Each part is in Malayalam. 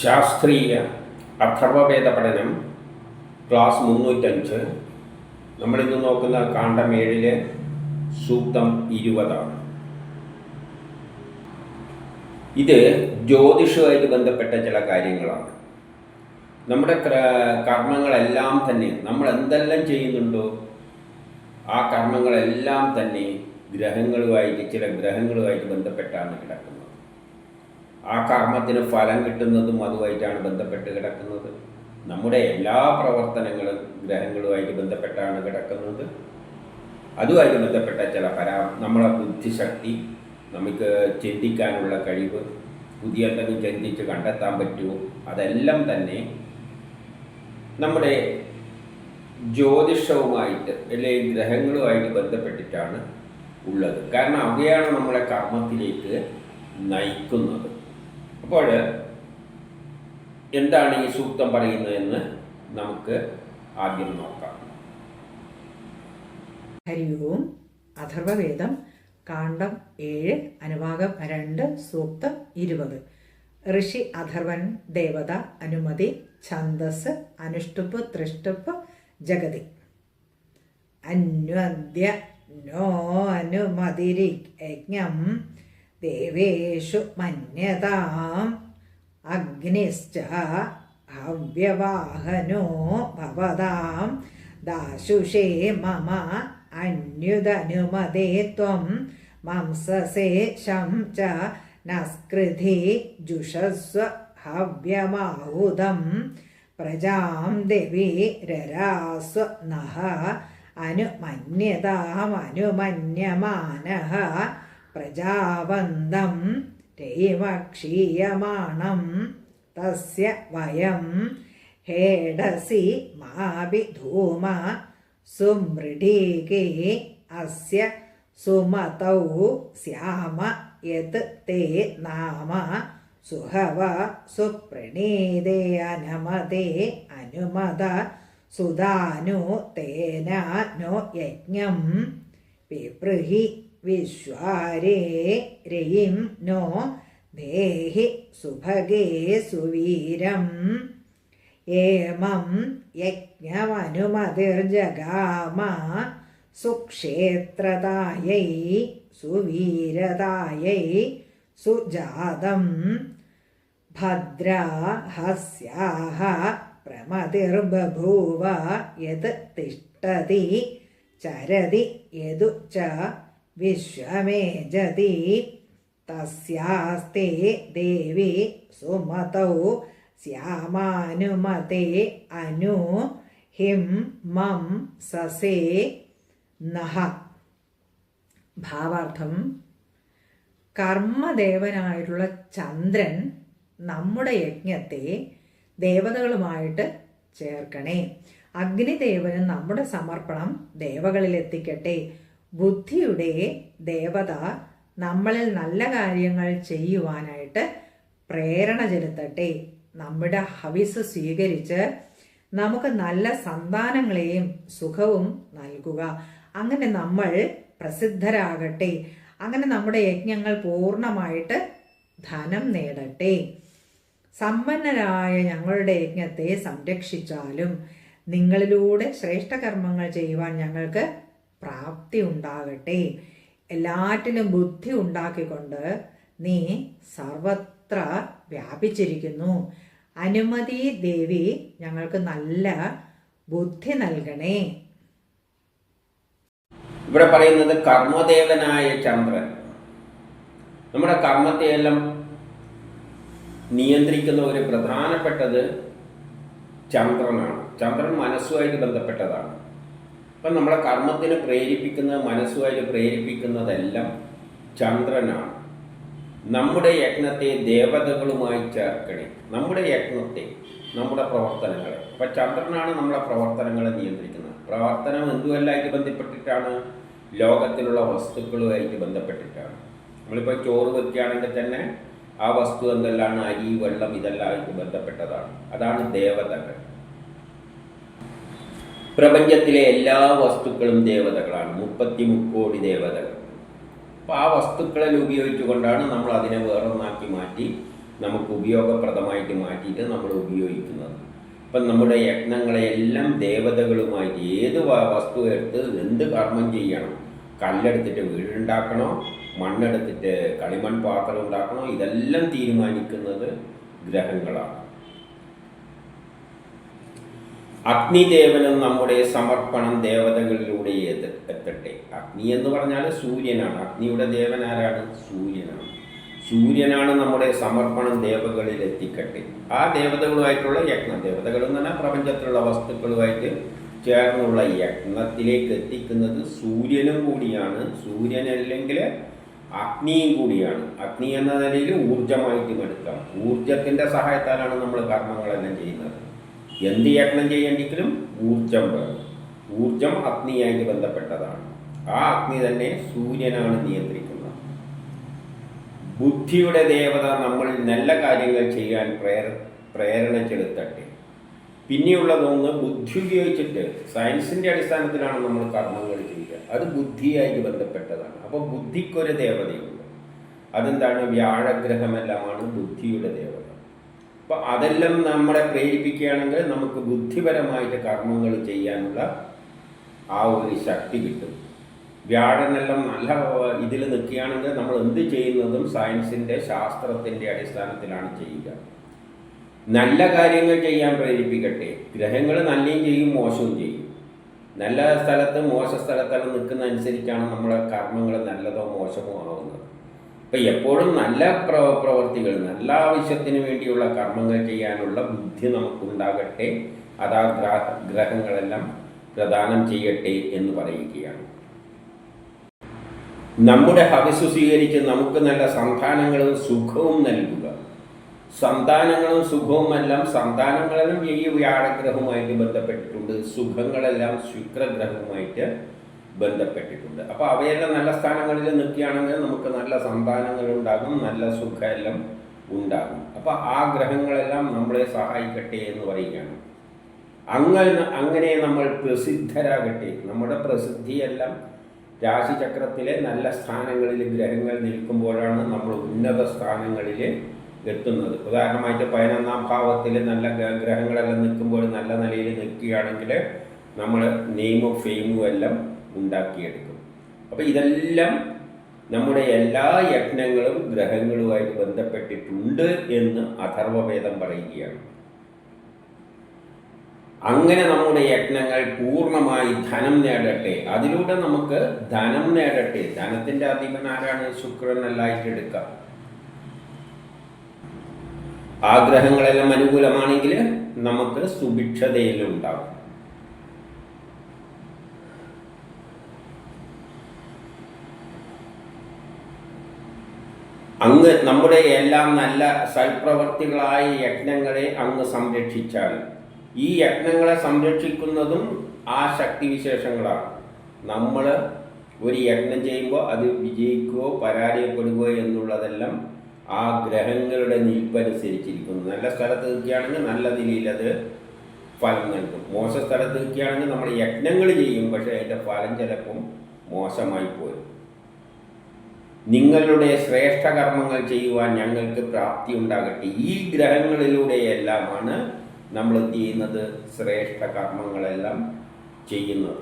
ശാസ്ത്രീയ അഥർവവേദ പഠനം ക്ലാസ് മുന്നൂറ്റഞ്ച്. നമ്മളിന്ന് നോക്കുന്ന കാണ്ഡം ഏഴിലെ സൂക്തം ഇരുപതാണ്. ഇത് ജ്യോതിഷവുമായിട്ട് ബന്ധപ്പെട്ട ചില കാര്യങ്ങളാണ്. നമ്മുടെ കർമ്മങ്ങളെല്ലാം തന്നെ നമ്മൾ എന്തെല്ലാം ചെയ്യുന്നുണ്ടോ ആ കർമ്മങ്ങളെല്ലാം തന്നെ ഗ്രഹങ്ങളുമായിട്ട് ചില ഗ്രഹങ്ങളുമായിട്ട് ബന്ധപ്പെട്ടാണ് കിടക്കുന്നത്. ആ കർമ്മത്തിന് ഫലം കിട്ടുന്നതും അതുമായിട്ടാണ് ബന്ധപ്പെട്ട് കിടക്കുന്നത്. നമ്മുടെ എല്ലാ പ്രവർത്തനങ്ങളും ഗ്രഹങ്ങളുമായിട്ട് ബന്ധപ്പെട്ടാണ് കിടക്കുന്നത്. അതുമായിട്ട് ബന്ധപ്പെട്ട ചില പരാ നമ്മളെ ബുദ്ധിശക്തി നമുക്ക് ചിന്തിക്കാനുള്ള കഴിവ് പുതിയ എന്തെങ്കിലും ചിന്തിച്ച് കണ്ടെത്താൻ പറ്റുമോ അതെല്ലാം തന്നെ നമ്മുടെ ജ്യോതിഷവുമായിട്ട് അല്ലെങ്കിൽ ഗ്രഹങ്ങളുമായിട്ട് ബന്ധപ്പെട്ടിട്ടാണ് ഉള്ളത്. കാരണം അവയാണ് നമ്മളെ കർമ്മത്തിലേക്ക് നയിക്കുന്നത്. അപ്പോൾ എന്താണ് ഈ സൂക്തം പറയുന്നതെന്ന് നമുക്ക് ആദ്യം നോക്കാം. ഹരി ഓം അഥർവവേദം കാണ്ഡം ഏഴ് അനുഭാഗം രണ്ട് സൂക്തം ഇരുപത്. ഋഷി അഥർവൻ ദേവത അനുമതി ഛന്ദസ് അനുഷ്ടുപ്പ് തൃഷ്ടുപ്പ് ജഗതി. അന്വദ്യ നോ അനുമതിരി യജ്ഞം ദേവേഷു മന്യതാം. അഗ്നിശ്ച ഹവ്യവാഹനോ ഭവതാം. ദാശുഷേ മമ അന്യുതനുമതേ ത്വം. മംസസേ ച നസ്കൃതി ജുഷസ്വ ഹവ്യമാഹുതം. പ്രജാം ദേവി രരാസ്വ നഹ അനുമന്യതാമനുമന്യമാനഃ പ്രജാവന്തം രൈവക്ഷീയമാണം. തസ്യ വയം ഹേഡസി മാവിധൂമ സുമൃഢീകേ അസ്യ സുമതൗ ശ്യാമ യത് തേ നാമ സുഹവ സുപ്രണീതേ അനമതേ അനുമത സുധാനു തേന നോ യജ്ഞം. പിപൃഹി വിശ്വാരേ രയിം നോ ദേഹി സുഭഗേ സുവീരം. ഏമം യജ്ഞമനുമതിർജഗാമ സുക്ഷേത്രതായൈ സുവീരതായൈ സുജാതം ഭദ്രാഹസ്യാഹ പ്രമതിർബഭൂവ യത് തിഷ്ടതി ചരതി യതു ച വിശ്വമേജതി തസ്യാസ്തി ദേവി സുമതൗ ശ്യാമാനുമതേ അനു ഹിം മം സസേ നഹ. ഭാവാർത്ഥം കർമ്മദേവനായിട്ടുള്ള ചന്ദ്രൻ നമ്മുടെ യജ്ഞത്തെ ദേവതകളുമായിട്ട് ചേർക്കണേ. അഗ്നിദേവന് നമ്മുടെ സമർപ്പണം ദേവകളിൽ എത്തിക്കട്ടെ ബുദ്ധിയുടെ ദേവത നമ്മളിൽ നല്ല കാര്യങ്ങൾ ചെയ്യുവാനായിട്ട് പ്രേരണ ചെലുത്തട്ടെ. നമ്മുടെ ഹവിസ് സ്വീകരിച്ച് നമുക്ക് നല്ല സന്താനങ്ങളെയും സുഖവും നൽകുക. അങ്ങനെ നമ്മൾ പ്രസിദ്ധരാകട്ടെ. അങ്ങനെ നമ്മുടെ യജ്ഞങ്ങൾ പൂർണമായിട്ട് ധനം നേടട്ടെ. സമ്പന്നരായ ഞങ്ങളുടെ യജ്ഞത്തെ സംരക്ഷിച്ചാലും നിങ്ങളിലൂടെ ശ്രേഷ്ഠകർമ്മങ്ങൾ ചെയ്യുവാൻ ഞങ്ങൾക്ക് പ്രാപ്തി ഉണ്ടാകട്ടെ. എല്ലാറ്റിലും ബുദ്ധി ഉണ്ടാക്കിക്കൊണ്ട് നീ സർവത്ര വ്യാപിച്ചിരിക്കുന്നു. അനുമതി ദേവി ഞങ്ങൾക്ക് നല്ല ബുദ്ധി നൽകണേ. ഇവിടെ പറയുന്നത് കർമ്മദേവനായ ചന്ദ്രൻ. നമ്മുടെ കർമ്മത്തെയെല്ലാം നിയന്ത്രിക്കുന്ന ഒരു പ്രധാനപ്പെട്ടത് ചന്ദ്രനാണ്. ചന്ദ്രൻ മനസ്സുമായിട്ട് ബന്ധപ്പെട്ടതാണ്. അപ്പം നമ്മളെ കർമ്മത്തിന് പ്രേരിപ്പിക്കുന്ന മനസ്സുമായിട്ട് പ്രേരിപ്പിക്കുന്നതെല്ലാം ചന്ദ്രനാണ്. നമ്മുടെ യജ്ഞത്തെ ദേവതകളുമായി ചേർക്കണേ. നമ്മുടെ യജ്ഞത്തെ നമ്മുടെ പ്രവർത്തനങ്ങളെ. അപ്പം ചന്ദ്രനാണ് നമ്മളെ പ്രവർത്തനങ്ങളെ നിയന്ത്രിക്കുന്നത്. പ്രവർത്തനം എന്തുമല്ലായിട്ട് ബന്ധപ്പെട്ടിട്ടാണ്? ലോകത്തിലുള്ള വസ്തുക്കളുമായിട്ട് ബന്ധപ്പെട്ടിട്ടാണ്. നമ്മളിപ്പോൾ ചോറ് വയ്ക്കുകയാണെങ്കിൽ തന്നെ ആ വസ്തു എന്തെല്ലാം അരി വെള്ളം ഇതെല്ലാമായിട്ട് ബന്ധപ്പെട്ടതാണ്. അതാണ് ദേവതകൾ. പ്രപഞ്ചത്തിലെ എല്ലാ വസ്തുക്കളും ദേവതകളാണ്. മുപ്പത്തി മുക്കോടി ദേവതകൾ. അപ്പോൾ ആ വസ്തുക്കളെ ഉപയോഗിച്ചുകൊണ്ടാണ് നമ്മൾ അതിനെ വേറൊന്നാക്കി മാറ്റി നമുക്ക് ഉപയോഗപ്രദമായിട്ട് മാറ്റിയിട്ട് നമ്മൾ ഉപയോഗിക്കുന്നത്. ഇപ്പം നമ്മുടെ യജ്ഞങ്ങളെല്ലാം ദേവതകളുമായിട്ട് ഏത് വസ്തു എടുത്ത് എന്ത് കർമ്മം ചെയ്യണം? കല്ലെടുത്തിട്ട് വീടുണ്ടാക്കണോ? മണ്ണെടുത്തിട്ട് കളിമൺ പാത്രം ഉണ്ടാക്കണോ? ഇതെല്ലാം തീരുമാനിക്കുന്നത് ഗ്രഹങ്ങളാണ്. അഗ്നിദേവനും നമ്മുടെ സമർപ്പണം ദേവതകളിലൂടെ എത്ത- എത്തട്ടെ. അഗ്നി എന്ന് പറഞ്ഞാൽ സൂര്യനാണ്. അഗ്നിയുടെ ദേവൻ ആരാണ്? സൂര്യനാണ്. സൂര്യനാണ് നമ്മുടെ സമർപ്പണം ദേവകളിൽ എത്തിക്കട്ടെ ആ ദേവതകളുമായിട്ടുള്ള യജ്ഞം ദേവതകൾ എന്ന് പറഞ്ഞാൽ പ്രപഞ്ചത്തിലുള്ള വസ്തുക്കളുമായിട്ട് ചേർന്നുള്ള യജ്ഞത്തിലേക്ക് എത്തിക്കുന്നത് സൂര്യനും കൂടിയാണ്. സൂര്യനല്ലെങ്കിൽ അഗ്നിയും കൂടിയാണ്. അഗ്നി എന്ന നിലയിൽ ഊർജമായിട്ടും എടുക്കാം. ഊർജത്തിന്റെ സഹായത്താലാണ് നമ്മൾ കർമ്മങ്ങളെല്ലാം ചെയ്യുന്നത്. എന്ത് യജ്ഞം ചെയ്യേണ്ടെങ്കിലും ഊർജം വേണം. ഊർജം അഗ്നിയായിട്ട് ബന്ധപ്പെട്ടതാണ്. ആ അഗ്നി തന്നെ സൂര്യനാണ് നിയന്ത്രിക്കുന്നത്. ബുദ്ധിയുടെ ദേവത നമ്മൾ നല്ല കാര്യങ്ങൾ ചെയ്യാൻ പ്രേര പ്രേരണ ചെലുത്തട്ടെ. പിന്നെയുള്ളതൊന്ന് ബുദ്ധി ഉപയോഗിച്ചിട്ട് സയൻസിന്റെ അടിസ്ഥാനത്തിലാണ് നമ്മൾ കർമ്മങ്ങൾ ചെയ്യുക. അത് ബുദ്ധിയായി ബന്ധപ്പെട്ടതാണ്. അപ്പോൾ ബുദ്ധിക്കൊരു ദേവതയുണ്ട്. അതെന്താണ്? വ്യാഴഗ്രഹമെല്ലാമാണ് ബുദ്ധിയുടെ ദേവത. അപ്പോൾ അതെല്ലാം നമ്മളെ പ്രേരിപ്പിക്കുകയാണെങ്കിൽ നമുക്ക് ബുദ്ധിപരമായിട്ട് കർമ്മങ്ങൾ ചെയ്യാനുള്ള ആ ഒരു ശക്തി കിട്ടും. വ്യാഴനെല്ലാം നല്ല ഇതിൽ നിൽക്കുകയാണെങ്കിൽ നമ്മൾ എന്ത് ചെയ്യുന്നതും സയൻസിന്റെ ശാസ്ത്രത്തിന്റെ അടിസ്ഥാനത്തിലാണ് ചെയ്യുക. നല്ല കാര്യങ്ങൾ ചെയ്യാൻ പ്രേരിപ്പിക്കട്ടെ. ഗ്രഹങ്ങൾ നല്ലയും ചെയ്യും മോശവും ചെയ്യും. നല്ല സ്ഥലത്ത് മോശ സ്ഥലത്തെല്ലാം നിൽക്കുന്ന അനുസരിച്ചാണ് നമ്മുടെ കർമ്മങ്ങൾ നല്ലതോ മോശമോ ആവുന്നത്. അപ്പം എപ്പോഴും നല്ല പ്ര പ്രവൃത്തികൾ നല്ല ആവശ്യത്തിന് വേണ്ടിയുള്ള കർമ്മങ്ങൾ ചെയ്യാനുള്ള ബുദ്ധി നമുക്കുണ്ടാകട്ടെ. അതാ ഗ്രഹ ഗ്രഹങ്ങളെല്ലാം പ്രദാനം ചെയ്യട്ടെ എന്ന് പറയുകയാണ്. നമ്മുടെ ഹവിസ് സ്വീകരിച്ച് നമുക്ക് നല്ല സന്താനങ്ങളും സുഖവും നൽകുക. സന്താനങ്ങളും സുഖവുമെല്ലാം സന്താനങ്ങളെല്ലാം ഈ വ്യാഴഗ്രഹവുമായിട്ട് ബന്ധപ്പെട്ടിട്ടുണ്ട്. സുഖങ്ങളെല്ലാം ശുക്രഗ്രഹവുമായിട്ട് ബന്ധപ്പെട്ടിട്ടുണ്ട്. അപ്പോൾ അവയെല്ലാം നല്ല സ്ഥാനങ്ങളിൽ നിൽക്കുകയാണെങ്കിൽ നമുക്ക് നല്ല സന്താനങ്ങൾ ഉണ്ടാകും നല്ല സുഖമെല്ലാം ഉണ്ടാകും. അപ്പോൾ ആ ഗ്രഹങ്ങളെല്ലാം നമ്മളെ സഹായിക്കട്ടെ എന്ന് പറയുകയാണ്. അങ്ങനെ അങ്ങനെ നമ്മൾ പ്രസിദ്ധരാകട്ടെ. നമ്മുടെ പ്രസിദ്ധിയെല്ലാം രാശിചക്രത്തിലെ നല്ല സ്ഥാനങ്ങളിൽ ഗ്രഹങ്ങൾ നിൽക്കുമ്പോഴാണ് നമ്മൾ ഉന്നത സ്ഥാനങ്ങളിൽ എത്തുന്നത്. ഉദാഹരണമായിട്ട് പതിനൊന്നാം ഭാവത്തിൽ നല്ല ഗ്ര- ഗ്രഹങ്ങളെല്ലാം നിൽക്കുമ്പോൾ നല്ല നിലയിൽ നിൽക്കുകയാണെങ്കിൽ നമ്മൾ നെയിമും ഫെയിമും എല്ലാം ഉണ്ടാക്കിയെടുക്കും. അപ്പോൾ ഇതെല്ലാം നമ്മുടെ എല്ലാ യജ്ഞങ്ങളും ഗ്രഹങ്ങളുമായിട്ട് ബന്ധപ്പെട്ടിട്ടുണ്ട് എന്ന് അഥർവവേദം പറയുകയാണ്. അങ്ങനെ നമ്മുടെ യജ്ഞങ്ങൾ പൂർണമായി ധനം നേടട്ടെ. അതിലൂടെ നമുക്ക് ധനം നേടട്ടെ. ധനത്തിന്റെ അധിപൻ ആരാണ്? ശുക്രനല്ലായിട്ട് എടുക്കാം. ആഗ്രഹങ്ങളെല്ലാം അനുകൂലമാണെങ്കിൽ നമുക്ക് സുഭിക്ഷതയിലുണ്ടാവും അങ്ങ് നമ്മുടെ എല്ലാം നല്ല സൽപ്രവർത്തികളായ യജ്ഞങ്ങളെ അങ്ങ് സംരക്ഷിച്ചാൽ ഈ യജ്ഞങ്ങളെ സംരക്ഷിക്കുന്നതും ആ ശക്തിവിശേഷങ്ങളാണ്. നമ്മൾ ഒരു യജ്ഞം ചെയ്യുമ്പോൾ അത് വിജയിക്കുകയോ പരാജയപ്പെടുകയോ എന്നുള്ളതെല്ലാം ആ ഗ്രഹങ്ങളുടെ നിൽപ്പനുസരിച്ചിരിക്കുന്നു. നല്ല സ്ഥലത്ത് നിൽക്കുകയാണെങ്കിൽ നല്ല നിലയിൽ അത് ഫലം നൽകും. മോശ സ്ഥലത്ത് നിൽക്കുകയാണെങ്കിൽ നമ്മൾ യജ്ഞങ്ങൾ ചെയ്യും പക്ഷേ അതിന്റെ ഫലം ചിലപ്പം മോശമായി പോരും. നിങ്ങളുടെ ശ്രേഷ്ഠ കർമ്മങ്ങൾ ചെയ്യുവാൻ ഞങ്ങൾക്ക് പ്രാപ്തി ഉണ്ടാകട്ടെ. ഈ ഗ്രഹങ്ങളിലൂടെയെല്ലാമാണ് നമ്മൾ എന്ത് ചെയ്യുന്നത്? ശ്രേഷ്ഠ കർമ്മങ്ങളെല്ലാം ചെയ്യുന്നത്.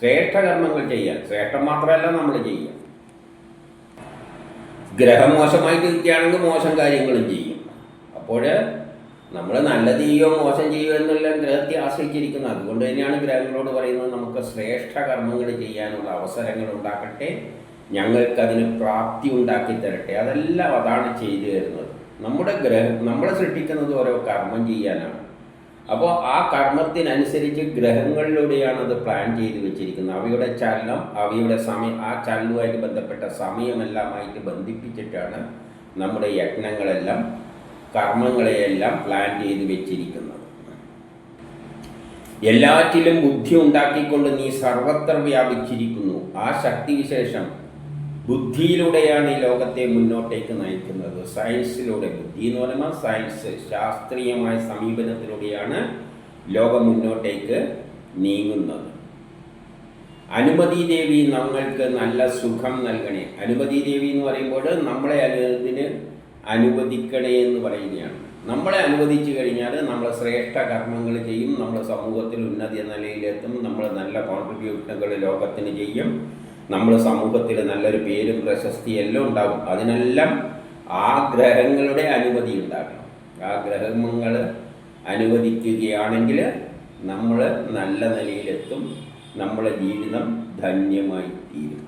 ശ്രേഷ്ഠ കർമ്മങ്ങൾ ചെയ്യാൻ. ശ്രേഷ്ഠം മാത്രമല്ല നമ്മൾ ചെയ്യുക. ഗ്രഹം മോശമായി നിൽക്കുകയാണെങ്കിൽ മോശം കാര്യങ്ങളും ചെയ്യും. അപ്പോൾ നമ്മൾ നല്ല ചെയ്യുകയോ മോശം ചെയ്യുകയോ എന്നുള്ള ഗ്രഹത്തെ ആശ്രയിച്ചിരിക്കുന്നത് അതുകൊണ്ട് തന്നെയാണ് ഗ്രഹങ്ങളോട് പറയുന്നത് നമുക്ക് ശ്രേഷ്ഠ കർമ്മങ്ങൾ ചെയ്യാനുള്ള അവസരങ്ങൾ ഉണ്ടാക്കട്ടെ ഞങ്ങൾക്കതിന് പ്രാപ്തി ഉണ്ടാക്കി തരട്ടെ. അതെല്ലാം അതാണ് ചെയ്തു തരുന്നത്. നമ്മുടെ ഗ്രഹം നമ്മളെ സൃഷ്ടിക്കുന്നത് ഓരോ കർമ്മം ചെയ്യാനാണ്. അപ്പോൾ ആ കർമ്മത്തിനനുസരിച്ച് ഗ്രഹങ്ങളിലൂടെയാണ് അത് പ്ലാൻ ചെയ്ത് വെച്ചിരിക്കുന്നത്. അവയുടെ ചലനം അവയുടെ സമയം ആ ചലനവുമായിട്ട് ബന്ധപ്പെട്ട സമയമെല്ലാമായിട്ട് ബന്ധിപ്പിച്ചിട്ടാണ് നമ്മുടെ യജ്ഞങ്ങളെല്ലാം കർമ്മങ്ങളെയെല്ലാം പ്ലാൻ ചെയ്ത് വെച്ചിരിക്കുന്നത്. എല്ലാറ്റിലും ബുദ്ധി ഉണ്ടാക്കിക്കൊണ്ട് നീ സർവത്ര വ്യാപിച്ചിരിക്കുന്നു. ആ ശക്തിവിശേഷം ബുദ്ധിയിലൂടെയാണ് ഈ ലോകത്തെ മുന്നോട്ടേക്ക് നയിക്കുന്നത്. സയൻസിലൂടെ ബുദ്ധി എന്ന് പറയുമ്പോൾ സയൻസ് ശാസ്ത്രീയമായ സമീപനത്തിലൂടെയാണ് ലോകം മുന്നോട്ടേക്ക് നീങ്ങുന്നത്. അനുമതി ദേവി നമ്മൾക്ക് നല്ല സുഖം നൽകണേ. അനുമതി ദേവി എന്ന് പറയുമ്പോൾ നമ്മളെ അനു- അനുവദിക്കണേ എന്ന് പറയുകയാണ്. നമ്മളെ അനുവദിച്ചു കഴിഞ്ഞാൽ നമ്മൾ ശ്രേഷ്ഠ കർമ്മങ്ങൾ ചെയ്യും നമ്മൾ സമൂഹത്തിൽ ഉന്നത നിലയിലെത്തും നമ്മൾ നല്ല കോൺട്രിബ്യൂഷനുകൾ ലോകത്തിന് ചെയ്യും. നമ്മൾ സമൂഹത്തിൽ നല്ലൊരു പേരും പ്രശസ്തിയും എല്ലാം ഉണ്ടാകും. അതിനെല്ലാം ആ ഗ്രഹങ്ങളുടെ അനുമതി ഉണ്ടാകണം. ആ ഗ്രഹങ്ങൾ അനുവദിക്കുകയാണെങ്കിൽ നമ്മൾ നല്ല നിലയിലെത്തും. നമ്മളെ ജീവിതം ധന്യമായി തീരും.